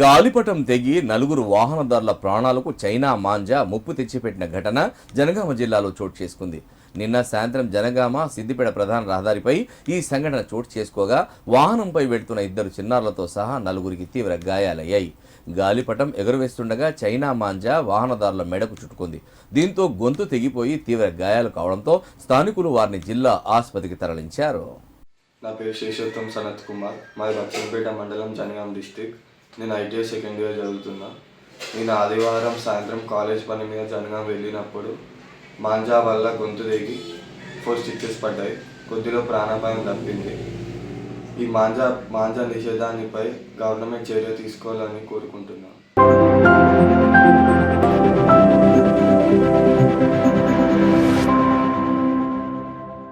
గాలిపటం తెగి నలుగురు వాహనదారుల ప్రాణాలకు చైనా మాంజా ముప్పు తెచ్చిపెట్టిన ఘటన జనగామ జిల్లాలో చోటు చేసుకుంది. నిన్న సాయంత్రం జనగామ సిద్దిపేట ప్రధాన రహదారిపై ఈ సంఘటన చోటు చేసుకోగా వాహనంపై వెళ్తున్న ఇద్దరు చిన్నారులతో సహా నలుగురికి తీవ్ర గాయాలయ్యాయి. గాలిపటం ఎగురవేస్తుండగా చైనా మాంజా వాహనదారుల మెడకు చుట్టుకుంది. దీంతో గొంతు తెగిపోయి తీవ్ర గాయాలు కావడంతో స్థానికులు వారిని జిల్లా ఆసుపత్రికి తరలించారు. నా పేరు శేషోత్తం సనత్ కుమార్. మాది లక్ష్మీపేట మండలం జనగాం డిస్టిక్. నేను ఐటీఐ సెకండ్ ఇయర్ చదువుతున్నా నేను ఆదివారం సాయంత్రం కాలేజ్ పని మీద జనగాం వెళ్ళినప్పుడు మాంజా వల్ల గొంతు దిగి ఫోర్ స్టిచ్చెస్ పడ్డాయి. కొద్దిలో ప్రాణాపాయం తప్పింది. ఈ మాంజా మాంజా నిషేధానిపై గవర్నమెంట్ చర్య తీసుకోవాలని కోరుకుంటున్నాను.